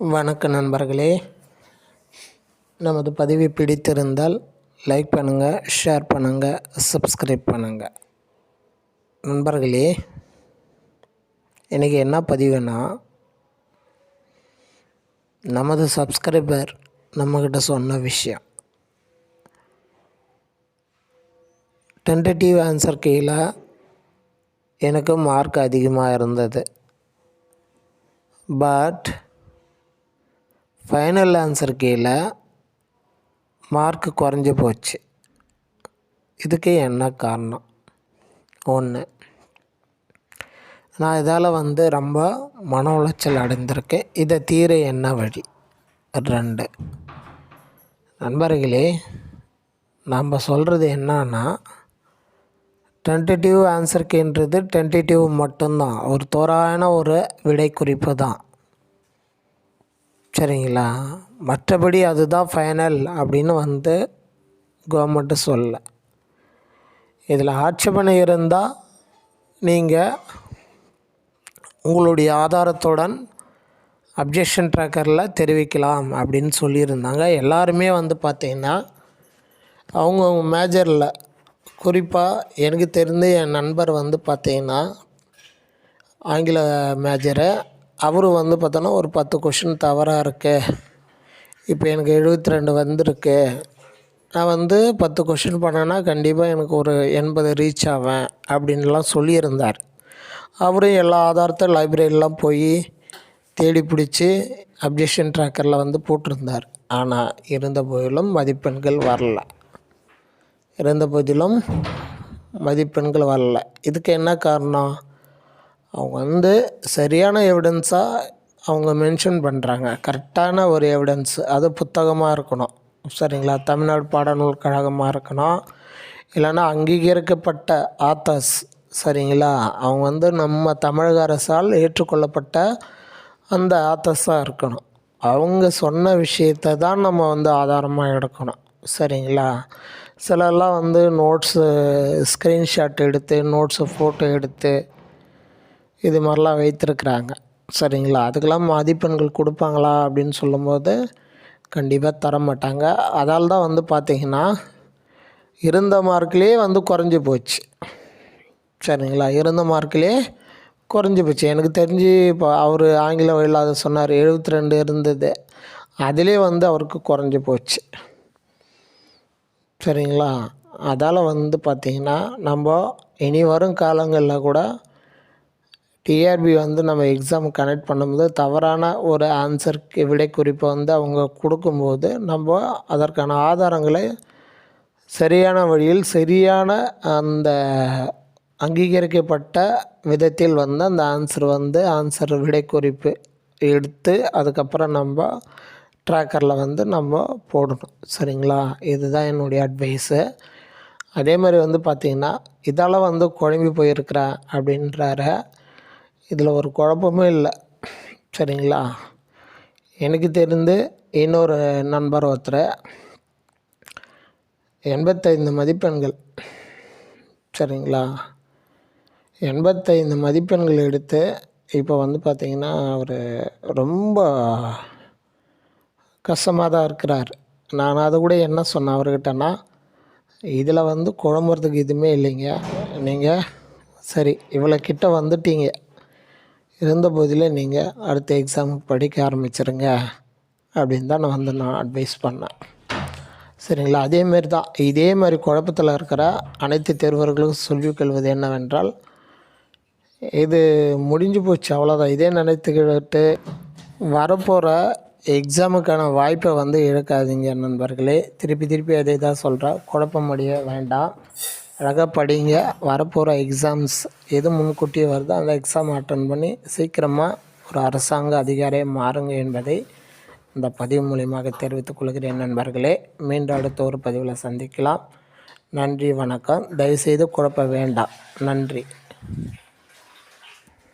வணக்க நண்பர்களே. நமது பதிவை பிடித்திருந்தால் லைக் பண்ணுங்கள் ஷேர் பண்ணுங்கள் சப்ஸ்கிரைப் பண்ணுங்கள் நண்பர்களே இன்றைக்கி என்ன பதிவுனா நமது சப்ஸ்கிரைபர் நம்மக்கிட்ட சொன்ன விஷயம். டென்டேட்டிவ் ஆன்சர் கீழே எனக்கு மார்க் அதிகமாக இருந்தது. பட் ஃபைனல் ஆன்சர் கீழே மார்க் குறைஞ்சி போச்சு. இதுக்கு என்ன காரணம்? ஒன்று நான் இதால் வந்து ரொம்ப மன உளைச்சல் அடைந்திருக்கேன். இதை தீர என்ன வழி? ரெண்டு நண்பர்களே நம்ம சொல்கிறது என்னன்னா டென்டேட்டிவ் கீன்றது டென்டேட்டிவ் மட்டும்தான். ஒரு தோராயமான ஒரு விடை குறிப்பு தான். சரிங்களா? மற்றபடி அதுதான் ஃபைனல் அப்படின்னு வந்து கவர்மெண்ட்டு சொல்ல இதில் ஆட்சேபனை இருந்தால் நீங்கள் உங்களுடைய ஆதாரத்துடன் அப்ஜெக்ஷன் ட்ராக்கரில் தெரிவிக்கலாம் அப்படின்னு சொல்லியிருந்தாங்க. எல்லாருமே வந்து பார்த்திங்கன்னா அவங்கவுங்க மேஜரில் குறிப்பாக எனக்கு தெரிந்து என் நண்பர் வந்து பார்த்திங்கன்னா ஆங்கில மேஜரை அவரும் வந்து பார்த்தோன்னா ஒரு பத்து கொஷின் தவறாக இருக்கு. இப்போ எனக்கு எழுபத்தி ரெண்டு வந்திருக்கு. நான் வந்து பத்து கொஷின் பண்ணேன்னா கண்டிப்பாக எனக்கு ஒரு எண்பது ரீச் ஆவேன் அப்படின்லாம் சொல்லியிருந்தார். அவரும் எல்லா ஆதாரத்தை லைப்ரரிலாம் போய் தேடி பிடிச்சி அப்ஜெக்ஷன் ட்ராக்கரில் வந்து போட்டிருந்தார். ஆனால் இருந்த போதிலும் மதிப்பெண்கள் வரல. இருந்த போதிலும் மதிப்பெண்கள் வரல. இதுக்கு என்ன காரணம்? அவங்க வந்து சரியான எவிடன்ஸாக அவங்க மென்ஷன் பண்ணுறாங்க கரெக்டான ஒரு எவிடன்ஸ் அது புத்தகமாக இருக்கணும். சரிங்களா? தமிழ்நாடு பாடநூல் கழகமாக இருக்கணும். இல்லைன்னா அங்கீகரிக்கப்பட்ட ஆத்தர்ஸ் சரிங்களா? அவங்க வந்து நம்ம தமிழக அரசால் ஏற்றுக்கொள்ளப்பட்ட அந்த ஆத்தர்ஸாக இருக்கணும். அவங்க சொன்ன விஷயத்தை தான் நம்ம வந்து ஆதாரமாக எடுக்கணும். சரிங்களா? சிலர்லாம் வந்து நோட்ஸு ஸ்க்ரீன்ஷாட் எடுத்து நோட்ஸு ஃபோட்டோ எடுத்து இது மாதிரிலாம் வைத்திருக்கிறாங்க. சரிங்களா? அதுக்கெல்லாம் மதிப்பெண்கள் கொடுப்பாங்களா அப்படின்னு சொல்லும்போது கண்டிப்பாக தர மாட்டாங்க. அதால் தான் வந்து பார்த்திங்கன்னா இருந்த மார்க்லேயே வந்து குறைஞ்சி போச்சு. சரிங்களா? இருந்த மார்க்லேயே குறைஞ்சி போச்சு. எனக்கு தெரிஞ்சு இப்போ அவர் ஆங்கில வழியில் அதை சொன்னார் எழுபத்தி ரெண்டு இருந்தது. அதிலே வந்து அவருக்கு குறைஞ்சி போச்சு. சரிங்களா? அதால் வந்து பார்த்திங்கன்னா நம்ம இனி வரும் காலங்களில் கூட டிஆர்பி வந்து நம்ம எக்ஸாம் கனெக்ட் பண்ணும்போது தவறான ஒரு ஆன்சருக்கு விடை குறிப்பை வந்து அவங்க கொடுக்கும்போது நம்ம அதற்கான ஆதாரங்களை சரியான வழியில் சரியான அந்த அங்கீகரிக்கப்பட்ட விதத்தில் வந்து அந்த ஆன்சர் வந்து ஆன்சர் விடை குறிப்பு எடுத்து அதுக்கப்புறம் நம்ம ட்ராக்கரில் வந்து நம்ம போடணும். சரிங்களா? இதுதான் என்னுடைய அட்வைஸு அதே மாதிரி வந்து பார்த்திங்கன்னா இதால் வந்து குழம்பி போயிருக்கிறேன் அப்படின்றாரு இதில் ஒரு குழப்பமும் இல்லை. சரிங்களா? எனக்கு தெரிந்து இன்னொரு நண்பர் ஒருத்தர். எண்பத்தைந்து மதிப்பெண்கள். சரிங்களா? எண்பத்தைந்து மதிப்பெண்கள் எடுத்து இப்போ வந்து பார்த்திங்கன்னா அவர் ரொம்ப கஷ்டமாக தான் இருக்கிறார். நான் அதை கூட என்ன சொன்னேன் அவர்கிட்டன்னா இதில் வந்து குழம்புறதுக்கு எதுவுமே இல்லைங்க. நீங்கள் சரி இவ்வளோ கிட்ட வந்துட்டீங்க. இருந்தபோதிலே நீங்கள் அடுத்த எக்ஸாமுக்கு படிக்க ஆரம்பிச்சிருங்க அப்படின்னு தான் நான் வந்து நான் அட்வைஸ் பண்ணேன். சரிங்களா? அதேமாரி தான் இதே மாதிரி குழப்பத்தில் இருக்கிற அனைத்து தேர்வர்களுக்கும் சொல்லிக் கொள்வது என்னவென்றால் இது முடிஞ்சு போச்சு அவ்வளோதான் இதே நினைத்துக்கிட்டு வரப்போகிற எக்ஸாமுக்கான வாய்ப்பை வந்து இழக்காதீங்க நண்பர்களே. திருப்பி திருப்பி அதே தான் சொல்கிறேன் குழப்பம் முடிய வேண்டாம். அழகாக படிங்க வரப்போகிற எக்ஸாம்ஸ் எது முன்கூட்டியே வருதோ அந்த எக்ஸாம் அட்டன் பண்ணி சீக்கிரமாக ஒரு அரசாங்க அதிகாரியாக மாறுங்க என்பதை இந்த பதிவு மூலியமாக தெரிவித்துக் கொள்கிறேன் நண்பர்களே. மீண்டும் அடுத்த ஒரு பதிவில் சந்திக்கலாம். நன்றி வணக்கம். தயவுசெய்து குழப்ப வேண்டாம். நன்றி.